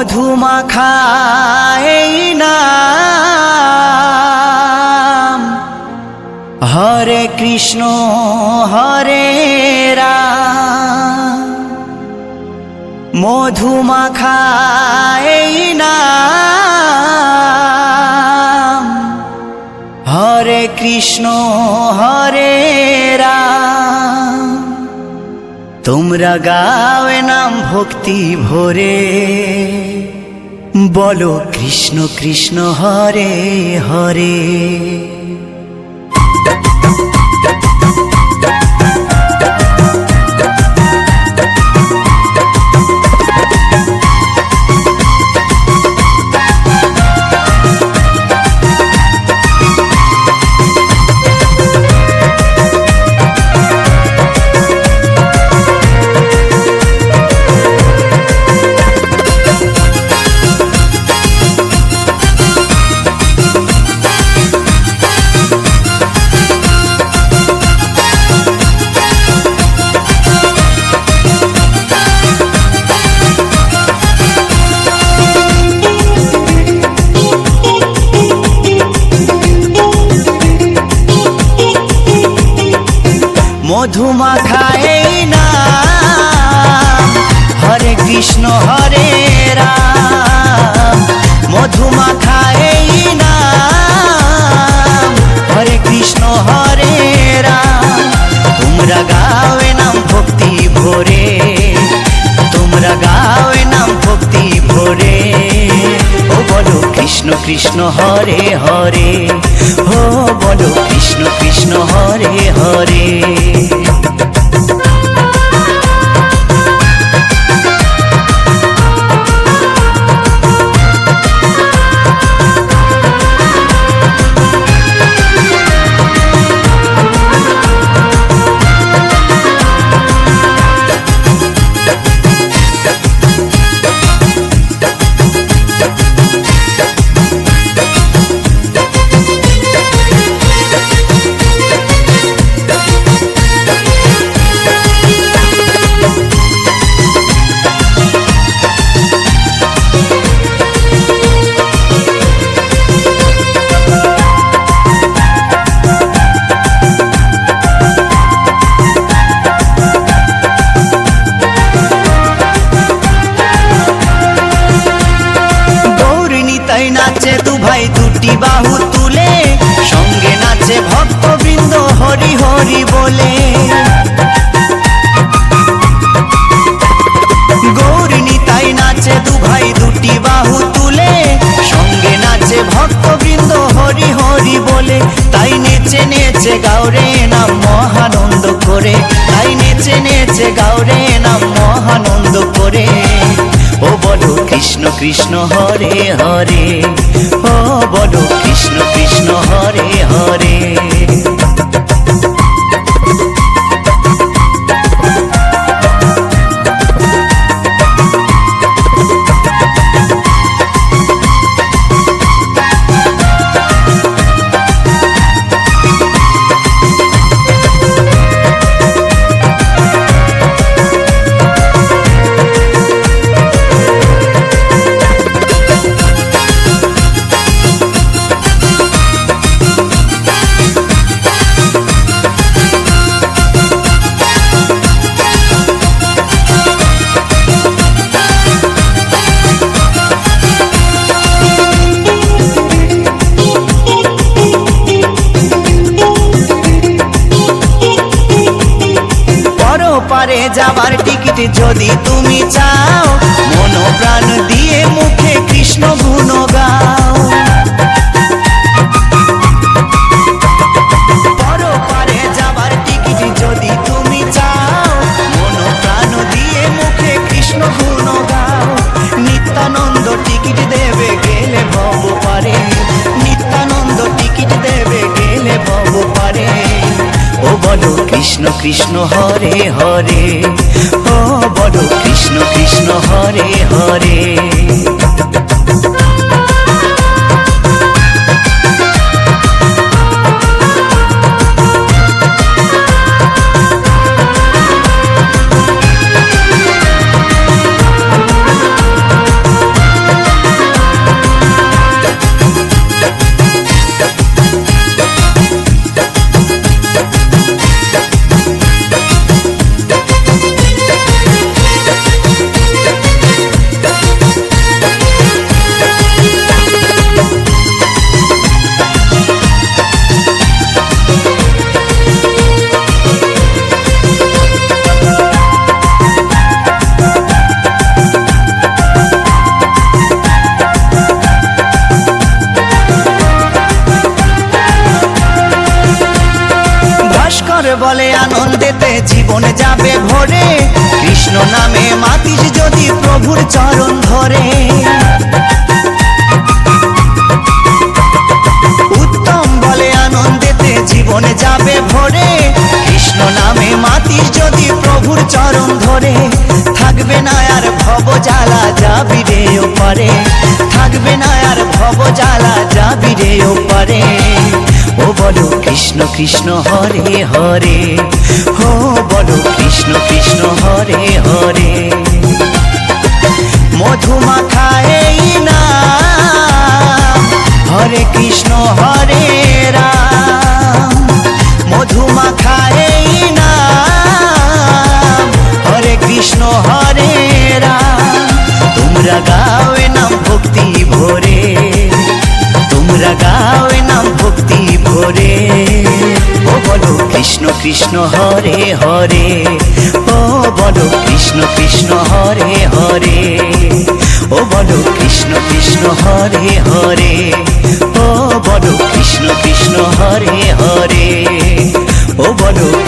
মধুমাখায় নাম হরে কৃষ্ণ হরে মধুমাখায় নাম হরে কৃষ্ণ হরে রাম। তোমরা গাওয়ে নাম ভক্তি ভরে। বলো কৃষ্ণ কৃষ্ণ হরে হরে। মধুমাখায় না হরে কৃষ্ণ হরে কৃষ্ণ হরে হরে ও বলো কৃষ্ণ কৃষ্ণ হরে হরে। তাই নেচে নেচে গাওরে নাম মহানন্দ করে। তাই নেচে নেচে গাওরে নাম মহানন্দ করে। ও বলো কৃষ্ণ কৃষ্ণ হরে হরে, ও বলো যাবার টিকিট যদি তুমি চাও মন প্রাণ দিয়ে মুখে কৃষ্ণ গুণ গাও। কৃষ্ণ কৃষ্ণ হরে হরে ও বলো কৃষ্ণ কৃষ্ণ হরে হরে। বলে আনন্দেতে জীবন যাবে ভরে। কৃষ্ণ নামে মাতিস যদি প্রভুর চরণ ধরে। উত্তম বলে আনন্দেতে জীবন যাবে ভরে। কৃষ্ণ নামে মাতিস যদি প্রভুর চরণ ধরে। থাকবে না আর ভব জ্বালা যাবি রে ওপারে। থাকবে না আর ভব জ্বালা যাবি রে ওপারে। বলো কৃষ্ণ কৃষ্ণ হরে হরে। হো বলো কৃষ্ণ কৃষ্ণ হরে হরে। কৃষ্ণ কৃষ্ণ হরে হরে। ও বলো কৃষ্ণ কৃষ্ণ হরে হরে। ও বলো কৃষ্ণ কৃষ্ণ হরে হরে। ও বলো কৃষ্ণ কৃষ্ণ হরে হরে। ও বলো